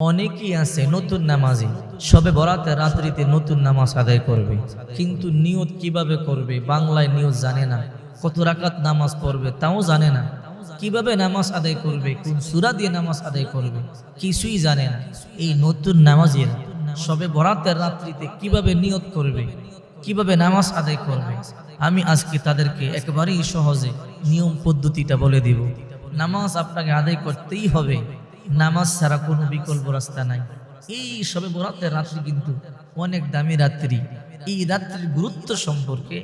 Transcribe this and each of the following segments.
অনেকেই আছে নতুন নামাজি। সবে বরাতে রাত্রিতে নতুন নামাজ আদায় করবে। কিন্তু নিয়ত কীভাবে করবে বাংলায় নিয়ত জানে না। কত রাকাত নামাজ পড়বে তাও জানে না। কীভাবে নামাজ আদায় করবে, কোন সুরা দিয়ে নামাজ আদায় করবে, কিছুই জানে না। এই নতুন নামাজের সবে বরাতের রাত্রিতে কীভাবে নিয়ত করবে, কীভাবে নামাজ আদায় করবে, আমি আজকে তাদেরকে একেবারেই সহজে নিয়ম পদ্ধতিটা বলে দিব। নামাজ আপনাকে আদায় করতেই হবে। নামাজ ছাড়া কোনো বিকল্প রাস্তা নাই এই সবে বরাতের রাত্রি কিন্তু অনেক দামি রাত্রি এই রাত্রির গুরুত্ব সম্পর্কে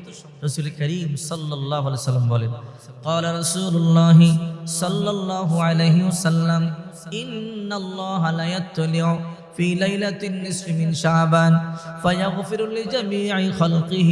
রসুল করিম সাল্লাহ সাল্লাম বলেন قال رسول الله صلى الله عليه وسلم إن الله لا يطلع في ليلة النصف من شعبان فيغفر لجميع خلقه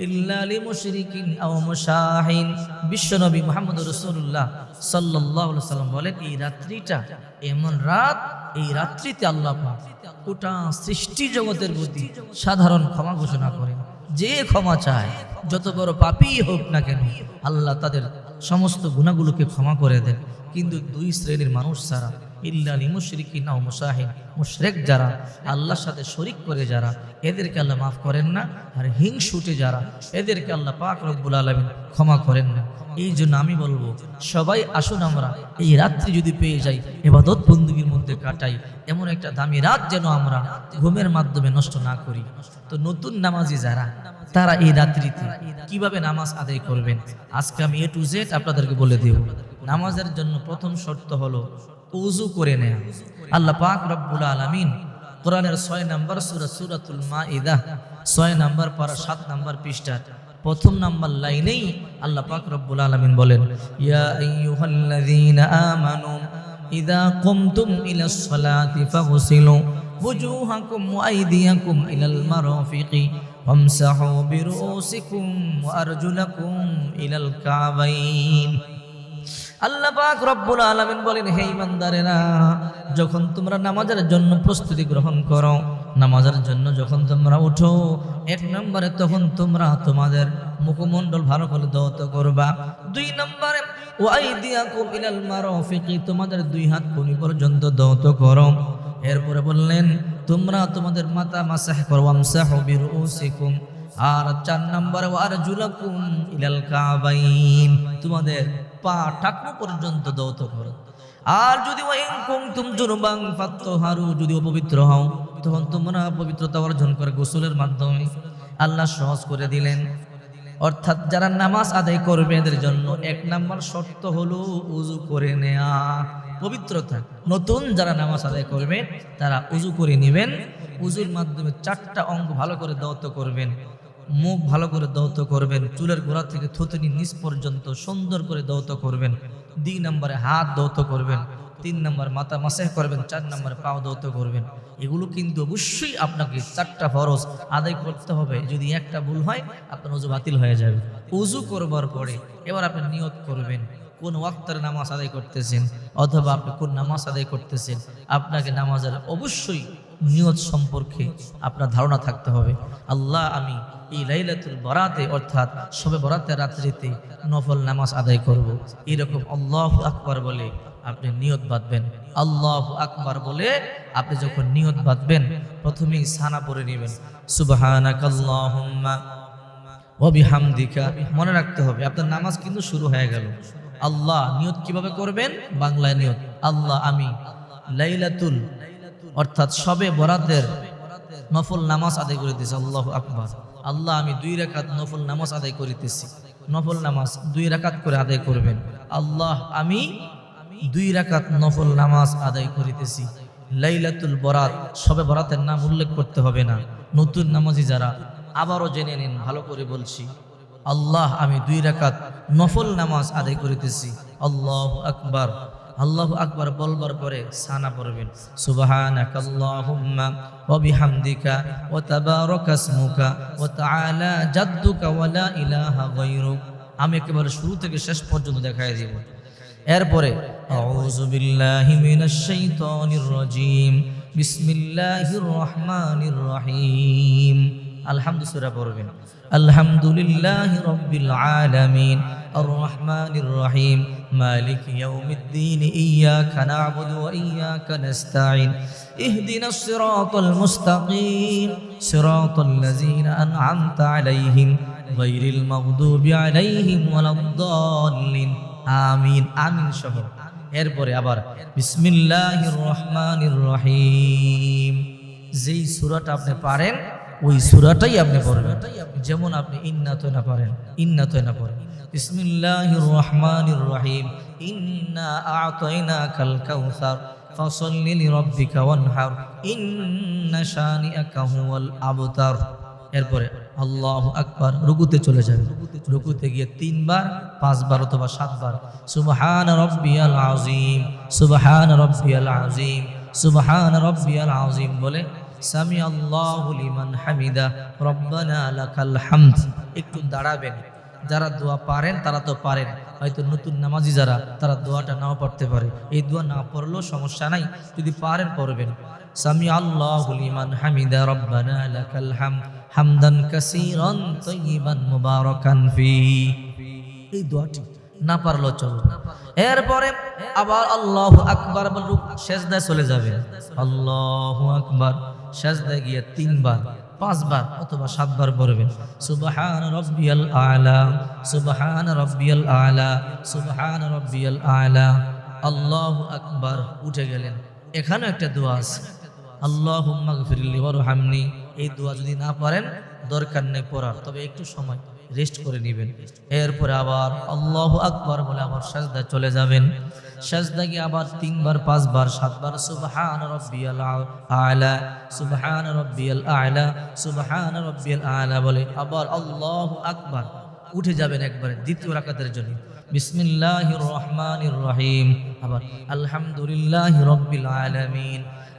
إلا لمشرك أو مشاحن বিশ্বনবী মোহাম্মদ রসুল্লাহ সাল্লাহ সাল্লাম বলেন এই রাত্রিটা এমন রাত এই রাত্রিতে আল্লাহ পাক গোটা সৃষ্টি জগতের প্রতি সাধারণ ক্ষমা ঘোষণা করেন যে ক্ষমা চায় যত বড় পাপী হোক না কেন আল্লাহ তাদের সমস্ত গুণাগুলোকে ক্ষমা করে দেন কিন্তু দুই শ্রেণীর মানুষ ছাড়া ইল্লালি মুশরিকিন ও মুসাহিন। মুশরেক যারা, আল্লাহর সাথে শরিক করে যারা, এদেরকে আল্লাহ মাফ করেন না, আর হিংসুটে যারা, এদেরকে আল্লাহ পাক রব্বুল আলমিন ক্ষমা করেন না। এই জন্য আমি বলব, সবাই আসুন আমরা, এই রাত্রি যদি পেয়ে যাই, এবাদত বন্দুকির মধ্যে কাটাই, এমন একটা দামি রাত যেন আমরা ঘুমের মাধ্যমে নষ্ট না করি। তো নতুন নামাজি যারা, তারা এই রাত্রিতে কীভাবে নামাজ আদায় করবেন? আজকে আমি এ টু জেড আপনাদেরকে বলে দেব। নামাজের জন্য প্রথম শর্ত হলো উজু করে নেয়া আল্লাহ পাক রব্বুল আলামিন কোরআনের ছয় নাম্বার সুরা সুরাতুল মা ইদা ছয় নাম্বার পারা সাত নাম্বার পৃষ্ঠা প্রথম নাম্বার লাইনেই আল্লাহ পাক রব্বুল আলামিন বলেন ইয়া আইয়ুহাল্লাযীনা আমানু ইদা কুমতুম ইলাস সালাতি ফাগসিলু وجوهكم وأيديكم إلى المرافق وامسحوا برؤوسكم وأرجلكم إلى الكعبين আল্লাহ পাক রব্বুল আলামিন বলেন, হে ইমানদারেরা যখন তোমরা নামাজের জন্য প্রস্তুতি গ্রহণ করো, নামাজের জন্য যখন তোমরা উঠো, এক নম্বরে তখন তোমরা তোমাদের মুখমণ্ডল ভালো করে দৌত করবা। দুই নম্বরে, ওয়াইদিয়াকুম ইলাল মারাফিকি তোমাদের দুই হাত কোনি পর্যন্ত দৌত করো। এরপরে বললেন, তোমরা তোমাদের মাথা মাসাহ করো, আমসাহু বিরুসিকুম আর চার নম্বরে আর জুলাকুম ইলাল কাবাইন তোমাদের পা টাকনু পর্যন্ত দৌত করো। আর যদি ফাত্তাহারু যদি অপবিত্র হও, তখন তোমরা পবিত্রতা অর্জন করে গোসলের মাধ্যমে আল্লাহ সহজ করে দিলেন। অর্থাৎ যারা নামাজ আদায় করবে এদের জন্য এক নাম্বার শর্ত হলো উজু করে নেয়া, পবিত্রতা। নতুন যারা নামাজ আদায় করবে, তারা উজু করে নেবেন। উজুর মাধ্যমে চারটা অঙ্গ ভালো করে দৌত করবেন। মুখ ভালো করে দৌত করবেন, চুলের গোড়া থেকে থুতনি নিচ পর্যন্ত সুন্দর করে দৌত করবেন, দুই নম্বরে হাত দৌত করবেন, তিন নম্বর মাথা মাসেহ করবেন, চার নম্বরে পাও দৌত করবেন। এগুলো কিন্তু অবশ্যই আপনাকে চারটা ফরজ আদায় করতে হবে, যদি একটা ভুল হয়, আপনার উজু বাতিল হয়ে যাবে। উজু করবার পরে এবার আপনি নিয়ত করবেন, কোন ওয়াক্তের নামাজ আদায় করতেছেন অথবা আপনি কোন নামাজ আদায় করতেছেন, আপনাকে নামাজের অবশ্যই নিয়ত সম্পর্কে আপনার ধারণা থাকতে হবে। আল্লাহ আমি এই লাইলাতুল বরাতে, অর্থাৎ সবে বরাতের রাত্রিতে নফল নামাজ আদায় করব। এরকম আল্লাহ আকবার বলে আপনি নিয়ত বাঁধবেন। আল্লাহ আকবার বলে আপনি যখন নিয়ত বাঁধবেন, প্রথমেই সানা পরে নেবেন। সুবাহানাকাল্লাহুম্মা অবিহামদিকা মনে রাখতে হবে, আপনার নামাজ কিন্তু শুরু হয়ে গেল। আল্লাহ নিয়ত কীভাবে করবেন? বাংলায় নিয়ত, আল্লাহ আমি লাইলাতুল, অর্থাৎ সবে বরাতের নফল নামাজ আদায় করে দিয়েছে। আল্লাহ আকবার। আল্লাহ, আমি দুই রাকাত নফল নামাজ আদায় করিতেছি। নফল নামাজ দুই রাকাত করে আদায় করবেন। আল্লাহ, আমি দুই রাকাত নফল নামাজ আদায় করিতেছি। লাইলাতুল বরাত, সবে বরাতের নাম উল্লেখ করতে হবে না। নতুন নামাজি যারা, আবারও জেনে নিন, ভালো করে বলছি। আল্লাহ, আমি দুই রাকাত নফল নামাজ আদায় করিতেছি। আল্লাহ আকবার। আল্লাহ আকবার বলবার পরে সানা পড়বেন। সুবহানাকা আল্লাহুম্মা ওয়া বিহামদিকা ওয়া তাবারাকা ইসমুকা ওয়া তাআলা জাদ্দুকা ওয়া লা ইলাহা গায়রুক। আমি একেবারে শুরু থেকে শেষ পর্যন্ত দেখায় দিব। এরপরে, আউযু বিল্লাহি মিনাশ শাইতানির রাজীম। বিসমিল্লাহির রহমানির রহিম। আলহামদু সূরা পড়বেন। আলহামদুলিল্লাহি রাব্বিল আলামিন। আর রহমানির রহিম মালিক ইয়াউমিদ্দিন ইয়াকা না'বুদু ওয়া ইয়াকা নাস্তাঈন ইহদিনাস সিরাতাল মুস্তাকিম সিরাতাল লাযীনা আন'আমতা আলাইহিম গায়রিল মাগদুবি আলাইহিম ওয়ালাদ-দাল্লিন আমিন আমিন সহ এরপরে আবার বিসমিল্লাহির রহমানির রহিম। যেই সূরাটা আপনি পারেন ওই সূরাটাই আপনি পড়বেন। যেমন আপনি ইন্না তয়না পারেন ইন্না তয়না পড়েন। বিসমিল্লাহির রহমানির রহিম ইন্না আ'তাইনাকাল কাউসার, ফাসাল্লি লিরাব্বিকা ওয়ানহার। ইন্না শানিআকা হুয়াল আবতার। এরপরে আল্লাহ আকবার, রুকুতে চলে যাবে রুকুতে গিয়ে তিনবার, পাঁচবার অথবা সাতবার, সুবহান রব্বিয়াল আযীম, সুবহান রব্বিয়াল আযীম, সুবহান রব্বিয়াল আযীম বলে সামি আল্লাহু লিমান হামিদা, রব্বানা লাকাল হামদ। একটু দাঁড়াবেন। যারা দোয়া পারেন, তারা তো পারেন। হয়তো নতুন নামাজি যারা, তারা দোয়াটা নাও পড়তে পারে। এই দোয়া না পড়লেও সমস্যা নাই, যদি পারেন পড়বেন। সামি আল্লাহ লিমান হামিদা, রব্বানা লাকাল হামদ। হামদান কাসীরান তাইয়িবান মুবারাকান ফি। এই দোয়াটি না পারলেও চলবে এরপরে আবার আল্লাহু আকবার সেজদায় চলে যাবেন আল্লাহু আকবার, সেজদায় গিয়ে তিনবার, পাঁচবার অথবা সাতবার পড়বেন সুবহান রব্বিয়াল আলা, সুবহান রব্বিয়াল আলা, সুবহান রব্বিয়াল আলা। আল্লাহু আকবার উঠে গেলেন। এখানেও একটা দোয়া আছে। আল্লাহুম্মা গফিরলি ওয়ারহামনি এই দোয়া যদি না পারেন, দরকার নেই পড়ার, তবে একটু সময়। রেস্ট করে নেবেন। এরপরে আবার আল্লাহু আকবার বলে আবার সাজদা চলে যাবেন। সাজদা গিয়ে আবার তিনবার, পাঁচবার, সাতবার, সুবহান রব্বিয়াল আলা, সুবহান রব্বিয়াল আলা, সুবহান রব্বিয়াল আলা বলে আবার আল্লাহু আকবার। উঠে যাবেন একবারে দ্বিতীয় রাকাতের জন্য। বিসমিল্লাহির রহমানির রহিম। আবার আলহামদুলিল্লাহি রাব্বিল আলামিন।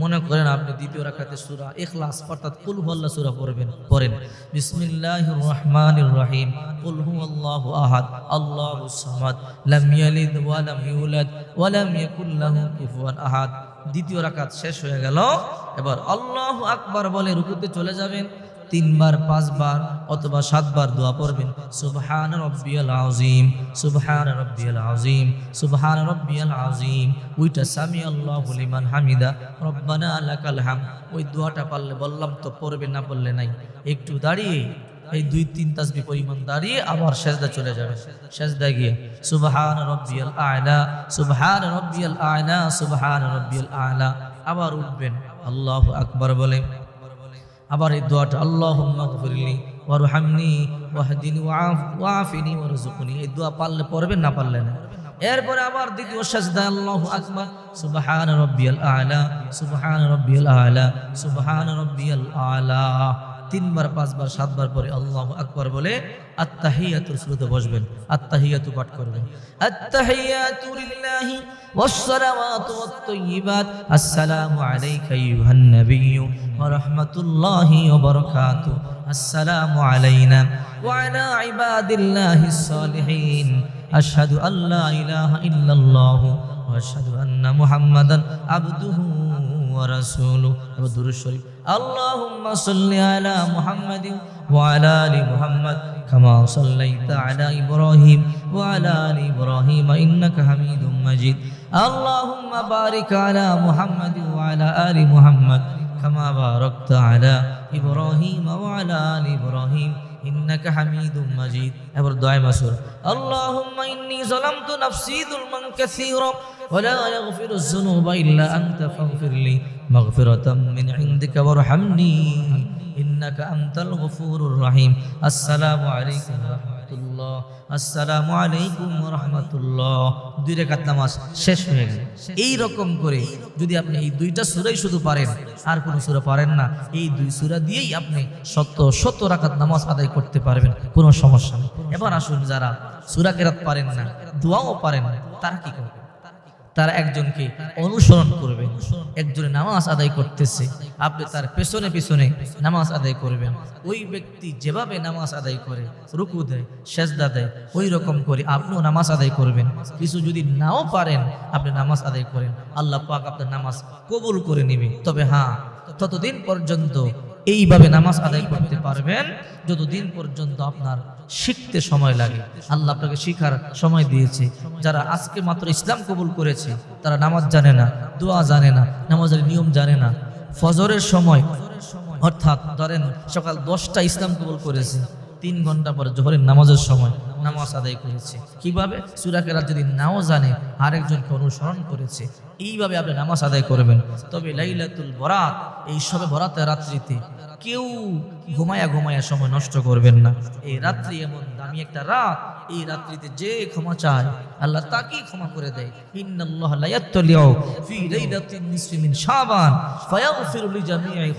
মনে করেন আপনি দ্বিতীয় রাখাতে সূরা ইখলাস, অর্থাৎ কুল হুয়াল্লাহ সূরা পড়বেন, পড়েন। বিসমিল্লাহির রহমানির রহিম। কুল হুয়াল্লাহু আহাদ, আল্লাহু সামাদ, লাম ইয়ালিদ ওয়া লাম ইউলাদ ওয়া লাম ইয়াকুল লাহু কুফুয়ান আহাদ। দ্বিতীয় রাকাত শেষ হয়ে গেল, এবার আল্লাহু আকবার বলে রুকুতে চলে যাবেন। তিনবার, পাঁচবার অথবা সাতবার দোয়া পড়বেন। সুবহান রব্বিয়াল আযীম, সুবহান রব্বিয়াল আযীম, সুবহান রব্বিয়াল আযীম। ওইটা সামি আল্লাহু লিমান হামিদা। রব্বানা লাকাল হাম। ওই দোয়াটা পারলে বললাম তো, পড়বে না বললে নাই। একটু দাঁড়িয়ে এই দুই তিন তাসবি পরিমাণ দাঁড়িয়ে আবার সেজদা চলে যাবে। সেজদা গিয়ে, সুবহান রব্বিয়াল আ'লা, সুবহান রব্বিয়াল আ'লা, সুবহান রব্বিয়াল আ'লা। আবার উঠবেন। আল্লাহু আকবার বলে। আবার এই দোয়াটা, আল্লাহুম্মা গফিরলি ওয়ারহামনি ওয়াহদিনি ওয়াফিনি ওয়ারযুকনি। এই দোয়া পারলে পড়বেন, না পারলে না? এরপরে আবার দ্বিতীয় সাজদা, আল্লাহু আকবার। সুবহান রব্বিয়াল আ'লা, সুবহান রব্বিয়াল আ'লা, সুবহান রব্বিয়াল আ'লা। তিনবার পাঁচবার সাতবার পরে আল্লাহু আকবার বলে আত্তাহিয়াতুর শুরুতে বসবেন আত্তাহিয়াতু পাঠ করবেন আত্তাহিয়াতু লিল্লাহি والصلوات والطيبات السلام عليك أيها النبي ورحمة الله وبركاته السلام علينا وعلى عباد الله الصالحين أشهد أن لا إله إلا الله وأشهد أن محمدا عبده ورسوله ودر الشريف اللهم صل على محمد وعلى ال محمد كما صليت على ابراهيم وعلى ال ابراهيم انك حميد مجيد اللهم بارك على محمد وعلى ال محمد كما باركت على ابراهيم وعلى ال ابراهيم إنك حميد مجيد أبر دعاء مسور اللهم إني ظلمت نفسي ظلما كثيرا ولا يغفر الذنوب إلا أنت فاغفر لي مغفرة من عندك وارحمني إنك أنت الغفور الرحيم السلام عليكم ورحمة الله আসসালামু আলাইকুম রহমতুল্লাহ দুই রেখাত নামাজ শেষ হয়ে গেল এই রকম করে যদি আপনি এই দুইটা সুরাই শুধু পারেন আর কোনো সুরা পারেন না এই দুই সুরা দিয়েই আপনি সত্য সত্য রাকাত নামাজ আদায় করতে পারবেন কোনো সমস্যা নেই এবার আসুন যারা সুরা কেরাত পারেন না দোয়াও পারেন না তারা কি করবে তারা একজনকে অনুসরণ করবেন একজনে নামাজ আদায় করতেছে। আপনি তার পেছনে পেছনে নামাজ আদায় করবেন। ওই ব্যক্তি যেভাবে নামাজ আদায় করে, রুকু দেয়, সেজদা দেয়, ওই রকম করে আপনিও নামাজ আদায় করবেন। কিছু যদি নাও পারেন, আপনি নামাজ আদায় করেন। আল্লাহ পাক আপনার নামাজ কবুল করে নিবে। তবে হ্যাঁ ততদিন পর্যন্ত এইভাবে নামাজ আদায় করতে পারবেন যতদিন পর্যন্ত আপনার শিখতে সময় লাগে। আল্লাহ আপনাকে শিখার সময় দিয়েছে। যারা আজকে মাত্র ইসলাম কবুল করেছে, তারা নামাজ জানে না, দোয়া জানে না, নামাজের নিয়ম জানে না। ফজরের সময়, অর্থাৎ ধরেন সকাল দশটা ইসলাম কবুল করেছে, তিন ঘণ্টা পরে জোহরের নামাজের সময়। নামাজ আদায় করেছে। কীভাবে? সুরাকেরা যদি নাও জানে, আরেকজনকে অনুসরণ করেছে, এইভাবে আপনি নামাজ আদায় করবেন। তবে লাইলাতুল বরাত, এই সবে বরাতের রাত্রিতে কেউ ঘুমায়া ঘুমায়া সময় নষ্ট করবেন না। এই রাত্রি এমন দামি একটা রাত, এই রাত্রিতে যে ক্ষমা চায়, আল্লাহ তাকেই ক্ষমা করে দেয়। ইন্নাল্লাহ লা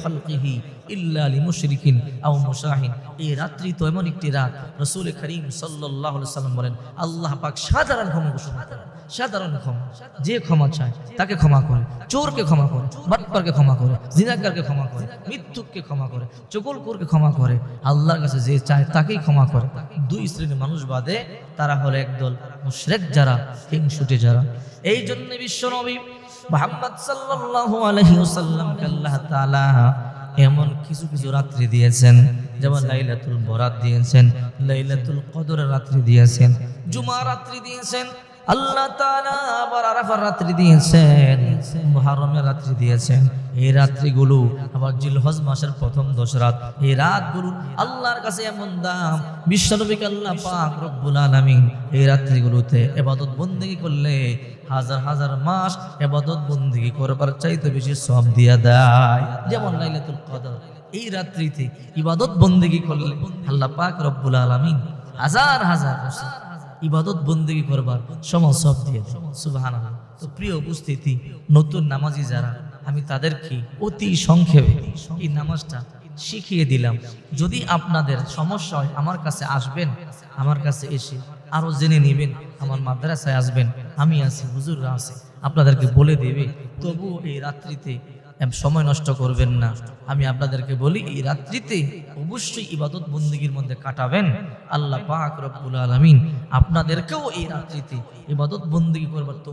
খালকিহি ইল্লা আও মুশাহিন। এই রাত্রি তো এমন একটি রাত, রাসূল করিম সাল্লাল্লাহু আলাইহি সাল্লাম বলেন, আল্লাহ পাক সাধারণ ক্ষমা ঘোষণা করেন। সাধারণ ক্ষমা। যে ক্ষমা চায়, তাকে ক্ষমা করে। চোরকে ক্ষমা করে, বাটপারকে ক্ষমা করে, জিনাকারকে ক্ষমা করে, মৃত্যুককে ক্ষমা করে, চকুলকুরকে ক্ষমা করে, আল্লাহর কাছে যে চায়, তাকেই ক্ষমা করে। দুই শ্রেণির মানুষ বাদে তারা হলো একদল মুশরেক যারা, হিংসুটে যারা। এই জন্য বিশ্ব নবী মোহাম্মদ সাল্লাল্লাহু আলাইহি ওয়াসাল্লামকে আল্লাহ তাআলা এমন কিছু কিছু রাত্রি দিয়েছেন, যেমন লাইলাতুল বরাত দিয়েছেন, লাইলাতুল কদর রাত্রি দিয়েছেন জুমা রাত্রি দিয়েছেন, আল্লাহ তাআলা আবার আরাফার রাত্রি দিয়েছেন। মুহররমের রাত্রি দিয়েছেন। এই রাত্রিগুলো আবার জিলহজ মাসের প্রথম দশ রাত এই রাতগুলো আল্লাহর কাছে এমন দাম। বিশ্বনবী আল্লাহ পাক রব্বুল আলামিন এই রাত্রিগুলোতে এবাদত বন্দেগী করলে হাজার হাজার মাস এবাদত বন্দিগি করবার চাইতে বেশি সব দিয়া দেয়। যেমন লাইলে লাইলাতুল কদর। এই রাত্রিতে ইবাদত বন্দিগি করলে আল্লাহ পাক রব্বুল আলামিন হাজার হাজার ইবাদত বন্দিগি করবার সময় সব দিয়ে। সুবহানাল্লাহ। তো প্রিয় উপস্থিতি, নতুন নামাজি যারা, আমি তাদেরকে অতি সংক্ষেপে এই নামাজটা শিখিয়ে দিলাম। যদি আপনাদের সমস্যা হয়, আমার কাছে আসবেন, আমার কাছে এসে আরও জেনে নেবেন, আমার মাদ্রাসায় আসবেন, আমি আছি, হুজুররা আছে, আপনাদেরকে বলে দেবে, তবুও এই রাত্রিতে সময় নষ্ট করবেন না। আমি আপনাদেরকে বলি, এই রাত্রিতে অবশ্যই ইবাদত বন্দিগির মধ্যে কাটাবেন। আল্লাহ পাক রব্বুল আলামিন আপনাদেরকেও এই রাত্রিতে ইবাদত বন্দিগি করবার